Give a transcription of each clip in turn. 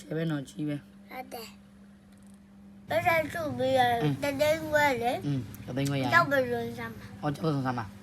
ရှယ်ပဲနော်ကြီးပဲဟုတ်တယ်ပတ်စံစုပြီးရတတဲ့ဝဲလေอืมတသိန်းခွဲရရင်ကြောက်ပလွန်စမ်းဟောကျောက်စုံစမ်း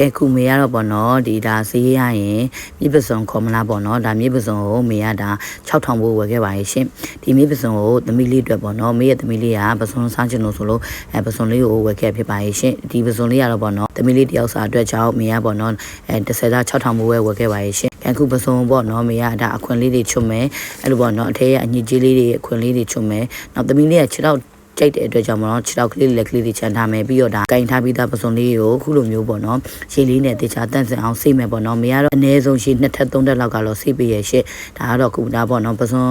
ကဲခုမေရတော့ပေါ့နော်ဒီဒါဈေးရရင်မြေပစုံခေါ်မလားပေါ့နော်ဒါမြေပစုံကိုမေရဒါ6000ဘိုးဝယ်ခဲ့ပါရဲ့ရှင်ဒီမြေပစုံကိုသမီးလေးအတွက်ပေါ့နော်မေရဲ့သမီးလေးကပစုံစားချင်လို့ဆိုလို့အဲပစုံလေးကိုဝယ်ခဲ့ဖြစ်ပါရဲ့ရှင်ဒီပစုံလေးကတော့ပေါ့နော်သမီးလေးတယောက်စာအတွက်ကြောင့်မေရပေါ့နော်အဲ30သား6000ဘိုးဝယ်ဝယ်ခဲ့ပါရဲ့ရှင်ကဲခုပစုံပေါ့နော်မေရဒါအခွင့်လေးတွေချွတ်မယ်အဲ့လိုပေါ့နော်အထက်ရဲ့အညစ်အကြေးလေးတွေအခွင့်လေးတွေချွတ်မယ်နောက်သမီးလေးကခြေတော့ ကြိုက်တဲ့အတွက်ကြောင့်မလို့ခြေထောက်ကလေးလက်ကလေးတွေချန်ထားမယ်ပြီးတော့ဒါကင်ထားပြီးသားပစုံလေးကိုခုလိုမျိုးပေါ့နော်ရှည်လေးနဲ့တေချာတန့်စင်အောင်စိတ်မယ်ပေါ့နော်မရတော့အနည်းဆုံးရှည်နှစ်ထပ်သုံးထပ်လောက်ကတော့စိတ်ပေးရရှစ်ဒါကတော့ခုဒါပေါ့နော်ပစုံ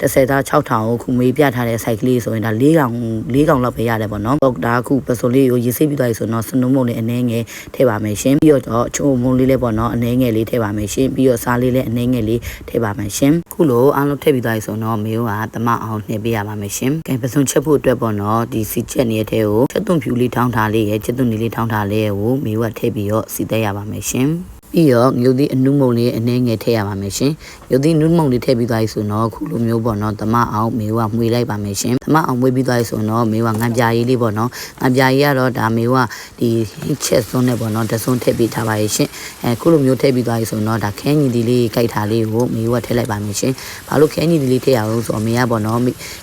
30သား6000ကိုခုမေးပြထားတဲ့ site ကလေးဆိုရင်ဒါ၄កောင်၄កောင်လောက်ပဲရတယ်ပေါ့နော်ဟုတ်ဒါခုပစုံလေးကိုရေးစိတ်ပြီးသွားပြီဆိုတော့စနုံမုံလေးအနှဲငယ်ထည့်ပါမယ်ရှင်ပြီးတော့ချုံမုံလေးလည်းပေါ့နော်အနှဲငယ်လေးထည့်ပါမယ်ရှင်ပြီးတော့စားလေးလည်းအနှဲငယ်လေးထည့်ပါမယ်ရှင်ခုလိုအားလုံးထည့်ပြီးသွားပြီဆိုတော့မေကတမအောင်နှိပ်ပေးရပါမယ်ရှင်ကဲပစုံချက်ဖို့အတွက်ပေါ့နော်ဒီစီချက်နေတဲ့ထဲကိုချက်သွန်ဖြူလေးထောင်းထားလေးရဲ့ချက်သွန်လေးထောင်းထားလေးရဲ့ကိုမေကထည့်ပြီးတော့စီသက်ရပါမယ်ရှင် ပြီးတော့ငရုတ်သီးအနုမုံလေးအနှဲငယ်ထည့်ရပါမယ်ရှင်။ရုပ်သီးနုမုံလေးထည့်ပြီးသွားပြီဆိုတော့ခုလိုမျိုးပေါ့နော်တမအောင်မေကမှွေလိုက်ပါမယ်ရှင်။တမအောင်မှွေပြီးသွားပြီဆိုတော့မေကငံပြားရေးလေးပေါ့နော်။ငံပြားရေးကတော့ဒါမေကဒီချက်စွန်းနဲ့ပေါ့နော်တစွန်းထည့်ပြီးထားပါရဲ့ရှင်။အဲခုလိုမျိုးထည့်ပြီးသွားပြီဆိုတော့ဒါခဲညီဒီလေးကြိုက်ထားလေးကိုမေကထည့်လိုက်ပါမယ်ရှင်။ဘာလို့ခဲညီဒီလေးထည့်ရအောင်ဆိုတော့မေကပေါ့နော်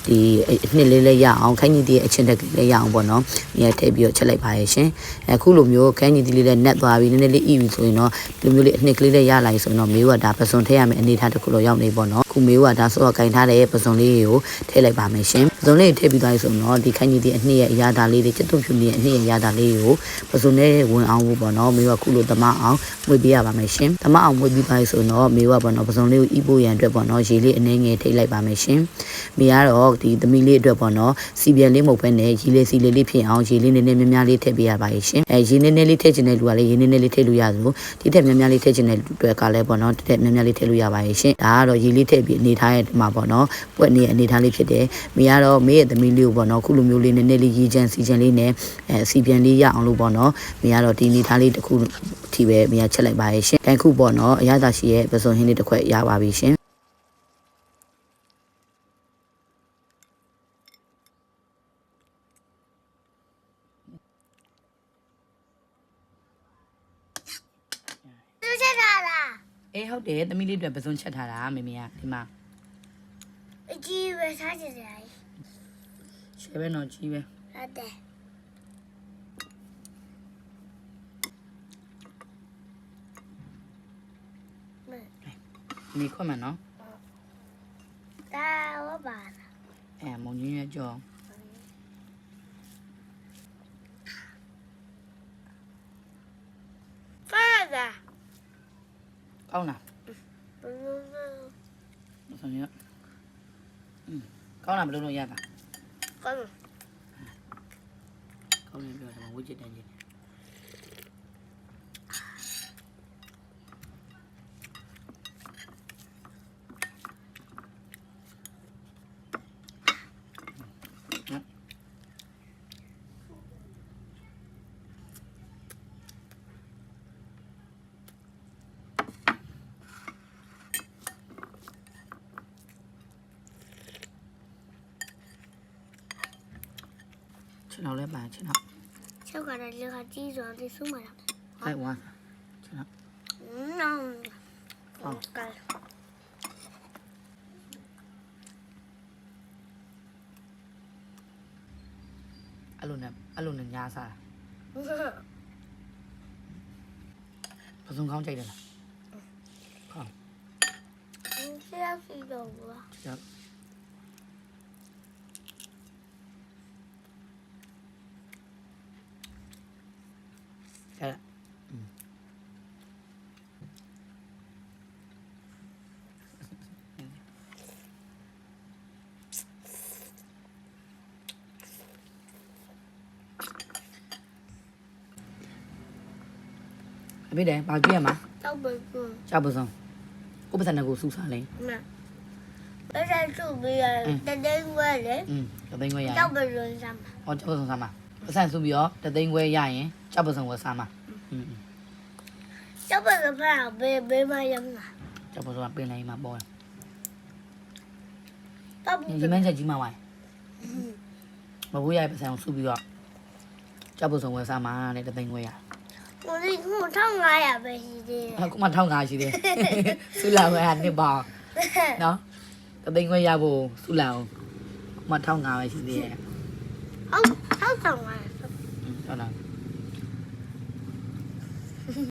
ဒီအနှစ်လေးလေးရအောင်ခဲညီဒီရဲ့အချင်းတက်ကလေးရအောင်ပေါ့နော်။မေကထည့်ပြီးတော့ချက်လိုက်ပါရဲ့ရှင်။အဲခုလိုမျိုးခဲညီဒီလေးလည်းနက်သွားပြီနည်းနည်းလေးဤပြီဆိုရင်တော့ဒီလိုမျိုးလေးအနှစ်ကလေးလေးရလာပြီဆိုရင်တော့မေကဒါပစွန်ထည့်ရမယ်အနေထားတစ်ခုလိုရောက်နေပေါ့နော်။ခုမေကဒါဆိုတော့ကင်ထားတဲ့ပစွန်လေးကိုထည့်လိုက်ပါမယ်ရှင်။ပစွန်လေးထည့်ပြီးသွားပြီဆိုတော့ဒီခဲညီဒီအနှစ်ရဲ့အရာသားလေးတွေချက်သွဖြူလေးရဲ့အနှစ်ရဲ့အရာသားလေးကိုပစွန်နဲ့ဝင်အောင်ပေါ့နော်။မေကခုလိုတမအောင်မွေပေးရပါမယ်ရှင်။တမအောင်မွေပြီးသွားပြီဆိုတော့မေကပေါ့နော်ပစွန်လေးကိုဤဖို့ရန်အတွက်ပေါ့နော်ရေလေးအနှဲငယ်ထိတ်လိုက်ပါမယ်ရှင်။မေကတော့ဒီသမီးလေးအတွက်ပေါ့နော်စီပြန်လေးမဟုတ်ဘဲနဲ့ရေလေးစီလေးလေးဖြစ်အောင်ရေလေးနည်းနည်းများများလေးထည့်ပေးရပါရဲ့ရှင်။အဲရေနည်းနည်းလေးထည့်ချင်တဲ့လူကလည်းရေနည်းနည်းလေးထည့်လို့ရသလိုဒီထက်များများလေးထည့်ချင်တဲ့လူအတွက်ကလည်းပေါ့နော်ဒီထက်များများလေးထည့်လို့ရပါရဲ့ရှင်။ဒါကတော့ရေလေးထည့်ပြီးအနေထားရဲ့မှာပေါ့နော်ပွက်နေအနေထားလေးဖြစ်တယ်။မေကတော့မေရဲ့သမီးလေးကိုပေါ့နော်ခုလိုမျိုးလေးနည်းနည်းလေးရေချမ်းစီချမ်းလေးနဲ့အဲစီပြန်လေးရအောင်လို့ပေါ့နော်မေကတော့ဒီအနေထားလေးတစ်ခုအထိပဲမေကချက်လိုက်ပါရဲ့ရှင်။တန်ခုပေါ့နော်အရသာရှိရဲ့ပစုံဟင်းလေးတစ်ခွက်ရပါပြီရှင်။ သူချက်တာလား အေးဟုတ်တယ်သမီးလေးအတွက်ပစုံချက်ထားတာမေမေကဒီမှာအကြီးပဲစားကြတယ်ရှယ်ပဲနော်ကြီးပဲဟုတ်တယ်မနေခွက်မှန်နော်ဒါဝပါအဲမုံကြီးရဲ့ကြောဖာသာ ကောင်းလားဘလို့မဆုံးရอืมကောင်းလားဘယ်လိုလုပ်ရတာကောင်းကောင်းတယ်ပြောတယ်ဝိကျစ်တန်းကြီး ခြေထောက်လည်းပါခြေထောက်ချက်ကတော့လေခါကြီးစွာဒီစုမှာလားလိုက်ဝါခြေထောက်နောင်ကဲအဲ့လိုနဲ့အဲ့လိုနဲ့ညားစားတာပစုံကောင်းကြိုက်တယ်လားကောင်းဆရာစီတော့ဘာခြေထောက်အဲ့ အဖေတယ်ဘာကြည့်ရမှာ တော့ဘယ်ကူ ကြောက်ပစုံဥပဒနာကိုစူးစားလိမ့် မပတ်စံစုပြီးရတတဲ့ဝဲလေ อืมတသိန်းခွဲရရင် ကြောက်ပလွန်စမ်း ဟောကြောက်ပစုံစားမှာပတ်စံစုပြီးတော့တသိန်းခွဲရရင်ကြောက်ပစုံကိုစားမှာอืม ကြောက်ပကဖာဘေးဘေးမယမ်နာ ဟ ကျောက်ပုတ်ဆိုတာပင်လယ်မှာပေါ်တယ် တော့ ဒီမန်းချက်ကြီးမှာဝိုင်းမဘူးရိုက်ပစံအောင်စုပြီးတော့ကျောက်ပုတ်ဆောင်ဝယ်စားမှာတဲ့တသိန်းခွဲရ 我那我唱俺也没时间。 အခုမှထောင်းငါရှိတယ်စုလာဝယ်ဟာနှစ်ပေါင်းနော်တသိန်းခွဲရဖို့စုလာအောင်မှထောင်းငါပဲရှိသေးတယ် 好，好唱俺。 ဟုတ်လား